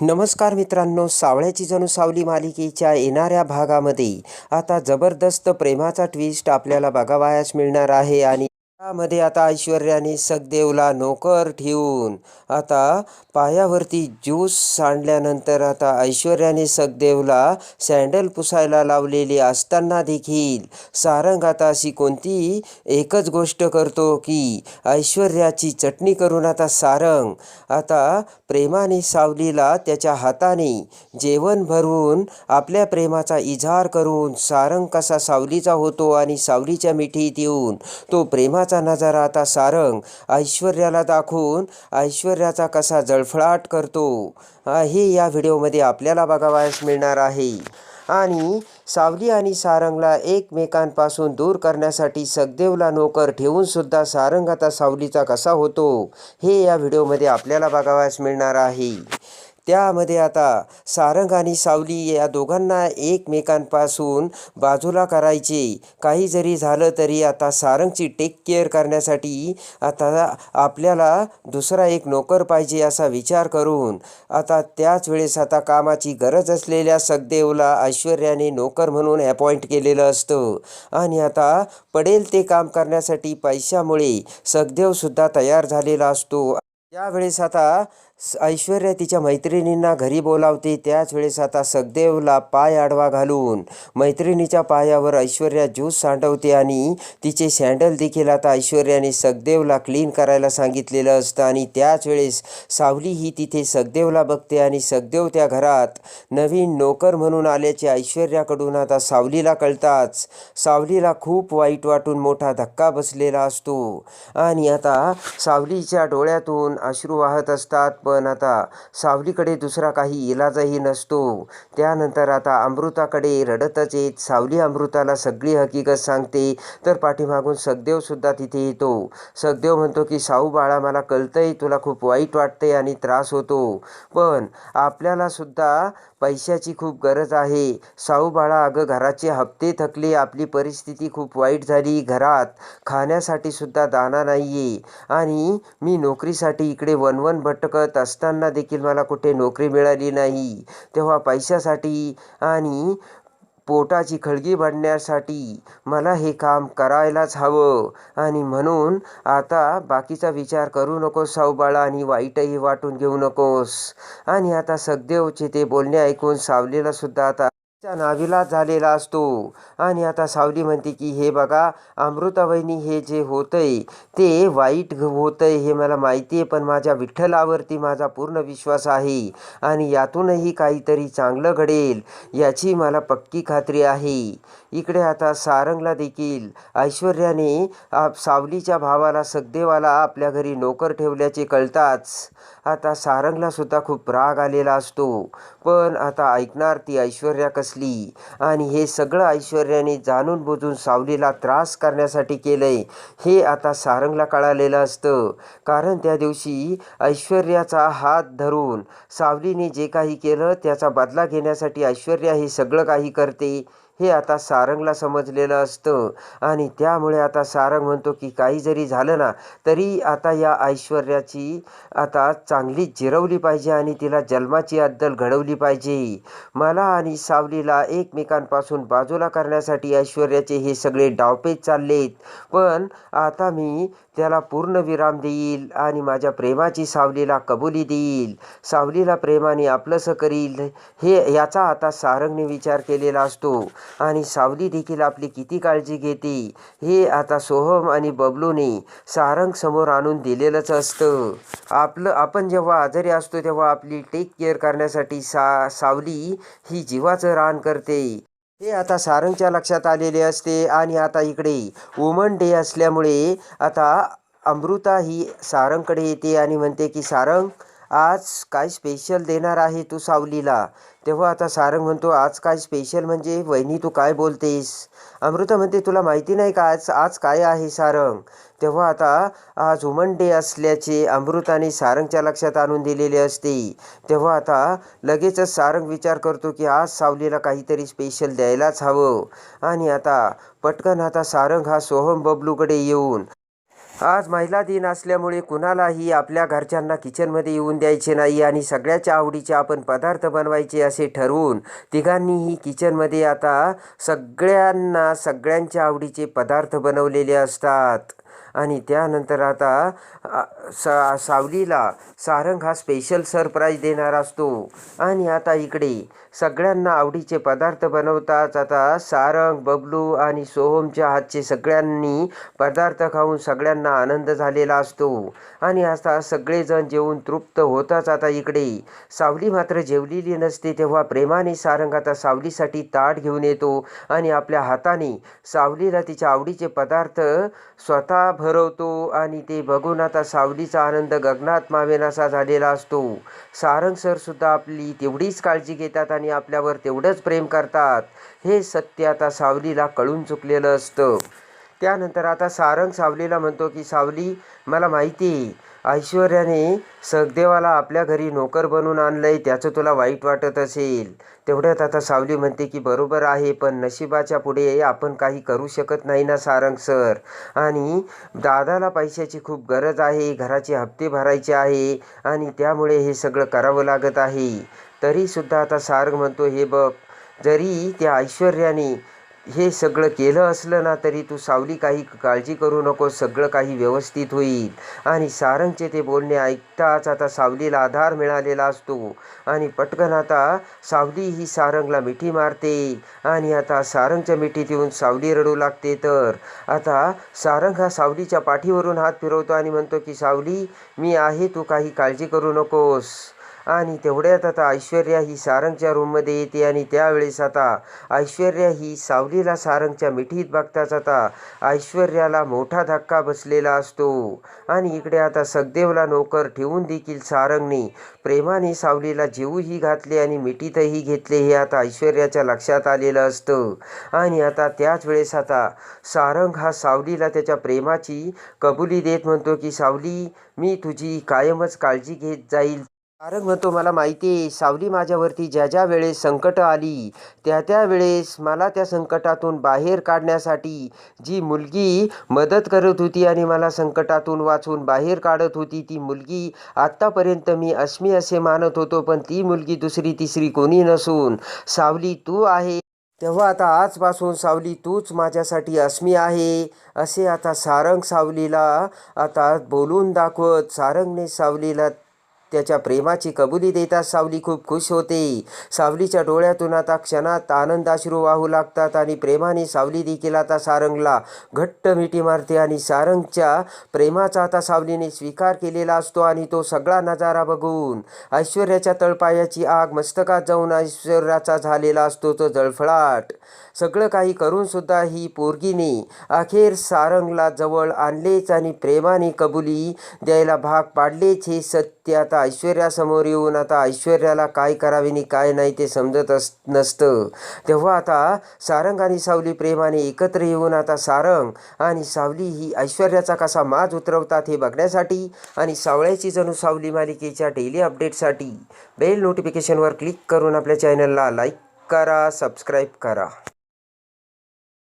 नमस्कार मित्रांनो सावळ्याची जणू सावली मालिकेच्या येणाऱ्या भागामध्ये आता जबरदस्त प्रेमाचा ट्विस्ट आपल्याला बघावयास मिळणार आहे आणि त्यामध्ये आता ऐश्वर्याने सखदेवला नोकर ठेवून आता पायावरती ज्यूस सांडल्यानंतर आता ऐश्वर्याने सखदेवला सँडल पुसायला लावलेली असताना देखील सारंग आता अशी कोणती एकच गोष्ट करतो की ऐश्वर्याची चटणी करून आता सारंग आता प्रेमाने सावलीला त्याच्या हाताने जेवण भरवून आपल्या प्रेमाचा इजार करून सारंग कसा सावलीचा होतो आणि सावलीच्या मिठीत येऊन तो प्रेमाचा नजारा आता सारंग ऐश्वर्याला दाखवून ऐश्वर्याचा कसा जळफळाट करतो हे या व्हिडिओमध्ये आपल्याला बघावयास मिळणार आहे. आणि सावली आणि सारंगला एकमेकांपासून दूर करण्यासाठी सखदेवला नोकर ठेवून सुद्धा सारंग आता सावलीचा कसा होतो हे या व्हिडिओमध्ये आपल्याला बघावयास मिळणार आहे. त्यामध्ये आता सारंग आणि सावली या दोघांना एकमेकांपासून बाजूला करायचे. काही जरी झालं तरी आता सारंगची टेक केअर करण्यासाठी आता आपल्याला दुसरा एक नोकर पाहिजे असा विचार करून आता त्याच वेळेस आता कामाची गरज असलेल्या सखदेवला ऐश्वर्याने नोकर म्हणून अपॉइंट केलेलं असतं. आणि आता पडेल ते काम करण्यासाठी पैशामुळे सखदेवसुद्धा तयार झालेला असतो. त्यावेळेस आता ऐश्वर्या तिच्या मैत्रिणींना घरी बोलावते. त्याच वेळेस आता सखदेवला पाय आडवा घालून मैत्रिणीच्या पायावर ऐश्वर्या ज्यूस सांडवते आणि तिचे सँडल देखील आता ऐश्वर्याने सखदेवला क्लीन करायला सांगितलेलं असतं आणि त्याच वेळेस सावली ही तिथे सखदेवला बघते आणि सखदेव त्या घरात नवीन नोकर म्हणून आल्याचे ऐश्वर्याकडून आता सावलीला कळताच. सावलीला खूप वाईट वाटून मोठा धक्का बसलेला असतो. आणि आता सावलीच्या डोळ्यातून अश्रू वाहत असतात. पण आता सावलीकडे दुसरा काही इलाजही नसतो. त्यानंतर आता अमृताकडे रडतच येत सावली अमृताला सगळी हकीकत सांगते. तर पाठीमागून सखदेवसुद्धा तिथे येतो. सखदेव म्हणतो की साऊ बाळा मला कळतंय तुला खूप वाईट वाटते आणि त्रास होतो. पण आपल्यालासुद्धा पैशाची खूप गरज आहे. साऊ बाळा अगं घराचे हप्ते थकले आपली परिस्थिती खूप वाईट झाली. घरात खाण्यासाठी सुद्धा दाना नाही आहे आणि मी नोकरीसाठी इकडे वनवन भटकत असताना देखील मला कुठे नोकरी मिळाली नाही. तेव्हा पैशासाठी आणि पोटाची खळगी भरण्यासाठी मला हे काम करायलाच हवं. आणि म्हणून आता बाकीचा विचार करू नकोस सावबाळा आणि वाईटही वाटून घेऊ नकोस. आणि आता सखदेवचे ते बोलणे ऐकून सावलीला सुद्धा आता च्या नावीला झालेला असतो. आणि आता सावली म्हणते की हे बघा अमृतावहिनी हे जे होतंय ते वाईट होतंय हे मला माहिती आहे पण माझ्या विठ्ठलावरती माझा पूर्ण विश्वास आहे. आणि यातूनही काहीतरी चांगलं घडेल याची मला पक्की खात्री आहे. इकडे आता सारंगला देखील ऐश्वर्याने आप सावलीच्या भावाला सखदेवाला आपल्या घरी नोकर ठेवल्याचे कळताच आता सारंगला सुद्धा खूप राग आलेला असतो. पण आता ऐकणार ती ऐश्वर्या कसली? आणि हे सगळं ऐश्वर्याने जाणून बुजून सावलीला त्रास करण्यासाठी केलंय. हे आता सारंगला कळालेलं असतं. कारण त्या दिवशी ऐश्वर्याचा हात धरून सावलीने जे काही केलं त्याचा बदला घेण्यासाठी ऐश्वर्या हे सगळं काही करते. हे आता सारंगला समजलेलं असतं. आणि त्यामुळे आता सारंग म्हणतो की काही जरी झालं ना तरी आता या ऐश्वर्याची आता चांगली जिरवली पाहिजे आणि तिला जन्माची अद्दल घडवली पाहिजे. मला आणि सावलीला एकमेकांपासून बाजूला करण्यासाठी ऐश्वर्याचे हे सगळे डावपेच चाललेत. पण आता मी त्याला पूर्ण विराम देईल आणि माझ्या प्रेमाची सावलीला कबुली देईल. सावलीला प्रेमाने आपलंसं करील. हे याचा आता सारंगने विचार केलेला असतो. आणि सावली देखील आपली किती काळजी घेते हे आता सोहम आणि बबलूने सारंग समोर आणून दिलेलंच असतं. आपलं आपण जेव्हा आजारी असतो तेव्हा आपली टेक केअर करण्यासाठी सा सावली ही जीवाचं रान करते. हे आता सारंगच्या लक्षात आलेले असते आणि आता इकडे वुमन डे असल्यामुळे आता अमृता ही सारंगकडे येते आणि म्हणते की सारंग आज काय स्पेशल देणार आहे तू सावलीला? तेव्हा आता सारंग म्हणतो आज काय स्पेशल म्हणजे? वहिनी तू काय बोलतेस? अमृता म्हणते तुला माहिती नाही का आज? आज काय आहे सारंग? तेव्हा आता आज वुमन डे असल्याचे अमृताने सारंगच्या लक्षात आणून दिलेले असते. तेव्हा आता लगेचच सारंग विचार करतो की आज सावलीला काहीतरी स्पेशल द्यायलाच हवं. आणि आता पटकन आता सारंग हा सोहम बबलूकडे येऊन आज महिला दिन असल्यामुळे कुणालाही आपल्या घरच्यांना किचनमध्ये येऊन द्यायचे नाही आणि सगळ्याच्या आवडीचे आपण पदार्थ बनवायचे असे ठरवून तिघांनीही किचनमध्ये आता सगळ्यांना सगळ्यांच्या आवडीचे पदार्थ बनवलेले असतात. आणि त्यानंतर आता सा सावलीला सारंग हा स्पेशल सरप्राईज देणार असतो. आणि आता इकडे सगळ्यांना आवडीचे पदार्थ बनवताच आता सारंग बबलू आणि सोहमच्या हातचे सगळ्यांनी पदार्थ खाऊन सगळ्यांना आनंद झालेला असतो. आणि आता सगळेजण जेवून तृप्त होताच आता इकडे. सावली मात्र जेवलेली नसते तेव्हा प्रेमाने सारंग आता सावलीसाठी ताट घेऊन येतो आणि आपल्या हाताने सावलीला तिच्या आवडीचे पदार्थ स्वतः भरवतो आणि ते बघून आता सावलीचा आनंद गगनात मावेनासा झालेला असतो. सारंग सर सुद्धा आपली तेवढीच काळजी घेतात आणि आपल्यावर तेवढंच प्रेम करतात. हे सत्य आता सावलीला कळून चुकलेलं असतं. त्यानंतर आता सारंग सावलीला म्हणतो की सावली मला माहिती आहे ऐश्वर्याने सगदेवाला आपल्या घरी नोकर बनवून आणलंय त्याचं तुला वाईट वाटत असेल. तेवढ्यात आता सावली म्हणते की बरोबर आहे पण नशिबाच्या पुढे आपण काही करू शकत नाही ना सारंग सर. आणि दादाला पैशाची खूप गरज आहे घराचे हप्ते भरायचे आहे आणि त्यामुळे हे सगळं करावं लागत आहे. तरीसुद्धा आता सारंग म्हणतो हे बघ जरी त्या ऐश्वर्याने हे सगळं केलं असलं ना तरी तू सावली काही काळजी करू नको सगळं काही व्यवस्थित होईल. आणि सारंगचे ते बोलणे ऐकताच आता सावलीला आधार मिळालेला असतो. आणि पटकन आता सावली ही सारंगला मिठी मारते. आणि आता सारंगच्या मिठीत येऊन सावली रडू लागते तर. आता सारंग हा सावलीच्या पाठीवरून हात फिरवतो आणि म्हणतो की सावली मी आहे तू काही काळजी करू नकोस. आणि तेवढ्यात आता ऐश्वर्या ही सारंगच्या रूममध्ये येते आणि त्यावेळेस आता ऐश्वर्या ही सावलीला सारंगच्या मिठीत बघताच आता ऐश्वर्याला मोठा धक्का बसलेला असतो. आणि इकडे आता सगदेवला नोकर ठेवून देखील सारंगने प्रेमाने सावलीला जीवही घातले आणि मिठीतही घेतले हे आता ऐश्वर्याच्या लक्षात आलेलं असतं. आणि आता त्याच वेळेस आता सारंग हा सावलीला त्याच्या प्रेमाची कबुली देत म्हणतो की सावली मी तुझी कायमच काळजी घेत जाईल. सारंग म्हणतो मला माहिती आहे सावली माझ्यावरती ज्या ज्या वेळेस संकटं आली त्या त्या वेळेस मला त्या संकटातून बाहेर काढण्यासाठी जी मुलगी मदत करत होती आणि मला संकटातून वाचून बाहेर काढत होती ती मुलगी आत्तापर्यंत मी अस्मी असे मानत होतो पण ती मुलगी दुसरी तिसरी कोणी नसून सावली तू आहे. तेव्हा आता आजपासून सावली तूच माझ्यासाठी अस्मी आहे असे आता सारंग सावलीला आता बोलून दाखवत सारंगने सावलीला त्याच्या प्रेमाची कबुली देताच सावली खूप खुश होते. सावलीच्या डोळ्यातून आता क्षणात आनंदाश्रू वाहू लागतात आणि प्रेमाने सावली देखील आता सारंगला. घट्ट मिठी मारते आणि सारंगच्या प्रेमाचा आता सावलीने स्वीकार केलेला असतो आणि तो सगळा नजारा बघून ऐश्वर्याच्या तळपायाची आग मस्तकात जाऊन ऐश्वर्याचा झालेला असतो तो जळफळाट. सगळं काही करून सुद्धा ही पोरगीने अखेर सारंगला जवळ आणलेच आणि प्रेमाने कबुली द्यायला भाग पाडलेच हे सत्य ते आता ऐश्वर्यासमोर येऊन आता ऐश्वर्याला काय करावे आणि काय नाही ते समजत अस नसतं. तेव्हा आता सारंग आणि सावली प्रेमाने एकत्र येऊन आता सारंग आणि सावली ही ऐश्वर्याचा कसा माज उतरवतात हे बघण्यासाठी आणि सावळ्याची जणू सावली मालिकेच्या डेली अपडेटसाठी बेल नोटिफिकेशनवर क्लिक करून आपल्या चॅनलला लाईक करा सबस्क्राईब करा.